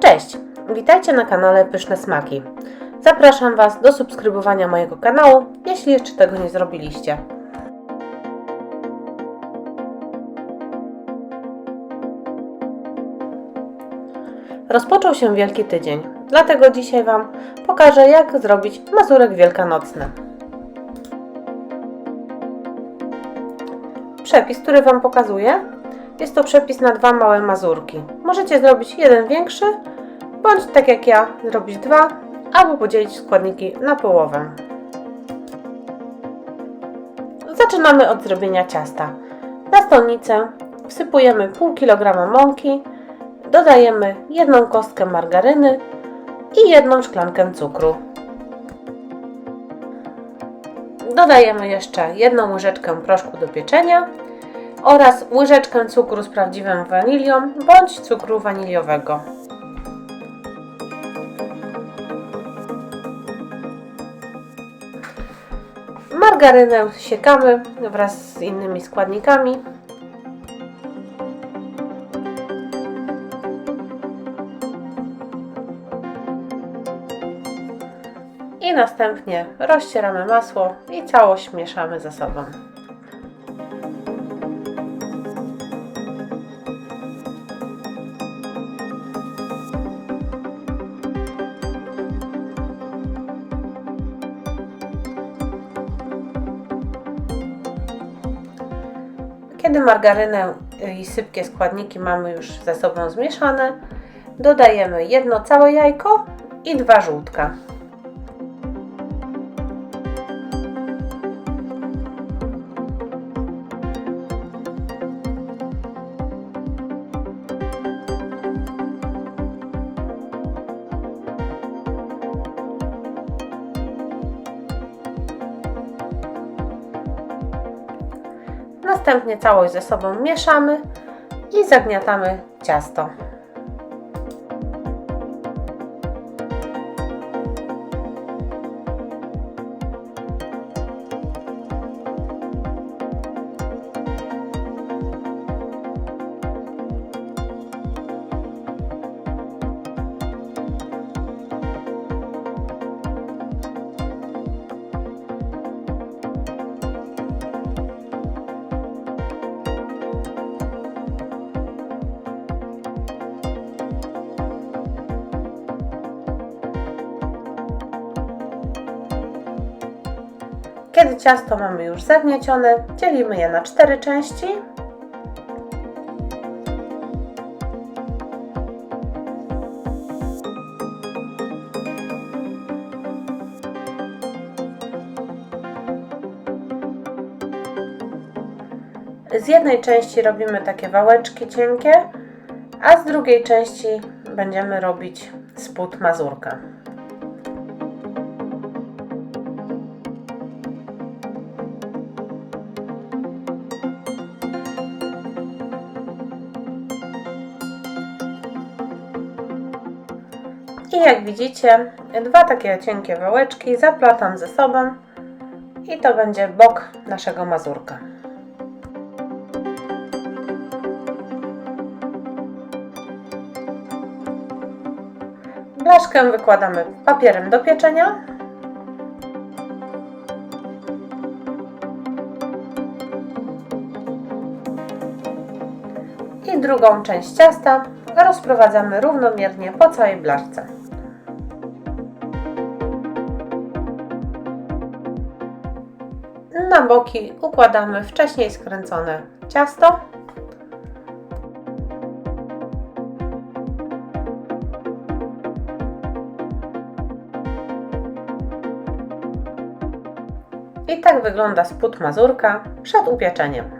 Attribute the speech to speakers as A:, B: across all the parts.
A: Cześć! Witajcie na kanale Pyszne Smaki. Zapraszam Was do subskrybowania mojego kanału, jeśli jeszcze tego nie zrobiliście. Rozpoczął się Wielki Tydzień, dlatego dzisiaj Wam pokażę, jak zrobić mazurek wielkanocny. Przepis, który Wam pokazuję, jest to przepis na dwa małe mazurki. Możecie zrobić jeden większy, bądź tak jak ja, zrobić dwa, albo podzielić składniki na połowę. Zaczynamy od zrobienia ciasta. Na stolnicę wsypujemy pół kilograma mąki, dodajemy jedną kostkę margaryny i jedną szklankę cukru. Dodajemy jeszcze jedną łyżeczkę proszku do pieczenia oraz łyżeczkę cukru z prawdziwą wanilią bądź cukru waniliowego. Margarynę siekamy wraz z innymi składnikami. I następnie rozcieramy masło i całość mieszamy ze sobą. Kiedy margarynę i sypkie składniki mamy już ze sobą zmieszane, dodajemy jedno całe jajko i dwa żółtka. Następnie całość ze sobą mieszamy i zagniatamy ciasto. Kiedy ciasto mamy już zagniecione, dzielimy je na cztery części. Z jednej części robimy takie wałeczki cienkie, a z drugiej części będziemy robić spód mazurka. I jak widzicie, dwa takie cienkie wałeczki zaplatam ze sobą i to będzie bok naszego mazurka. Blaszkę wykładamy papierem do pieczenia. I drugą część ciasta rozprowadzamy równomiernie po całej blaszce. Boki układamy wcześniej skręcone ciasto. I tak wygląda spód mazurka przed upieczeniem.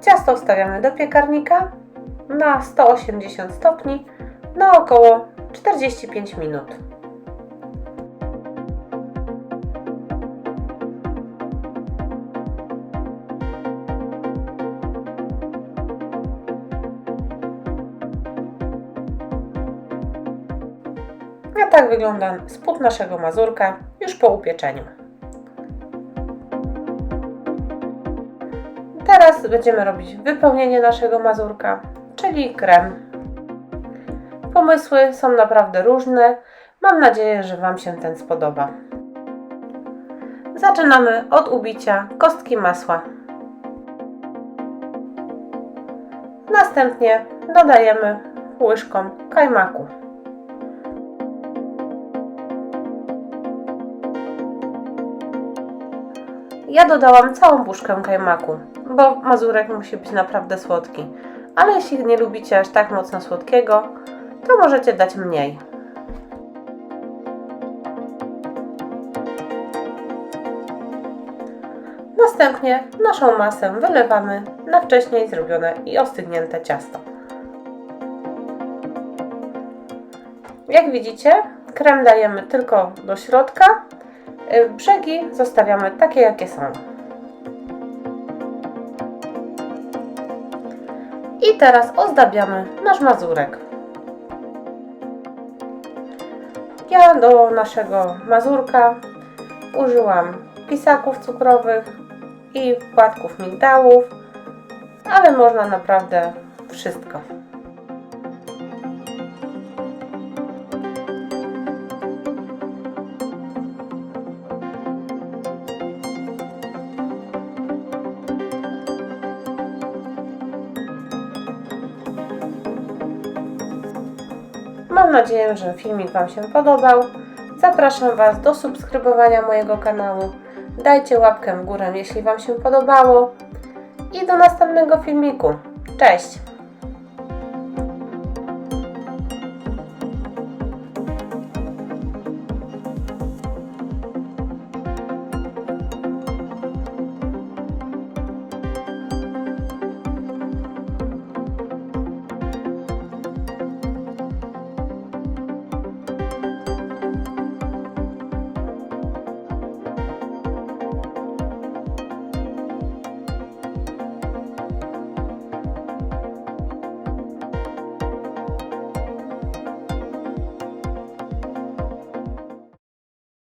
A: Ciasto wstawiamy do piekarnika na 180 stopni na około 45 minut. Tak wygląda spód naszego mazurka już po upieczeniu. Teraz będziemy robić wypełnienie naszego mazurka, czyli krem Pomysły są naprawdę różne. Mam nadzieję, że Wam się ten spodoba. Zaczynamy od ubicia kostki masła. Następnie dodajemy łyżką kajmaku. Ja dodałam całą puszkę kajmaku, bo mazurek musi być naprawdę słodki. Ale jeśli nie lubicie aż tak mocno słodkiego, to możecie dać mniej. Następnie naszą masę wylewamy na wcześniej zrobione i ostygnięte ciasto. Jak widzicie, krem dajemy tylko do środka, brzegi zostawiamy takie jakie są. I teraz ozdabiamy nasz mazurek. Ja do naszego mazurka użyłam pisaków cukrowych i płatków migdałów, ale można naprawdę wszystko. Mam nadzieję, że filmik Wam się podobał. Zapraszam Was do subskrybowania mojego kanału. Dajcie łapkę w górę, jeśli Wam się podobało. I do następnego filmiku. Cześć!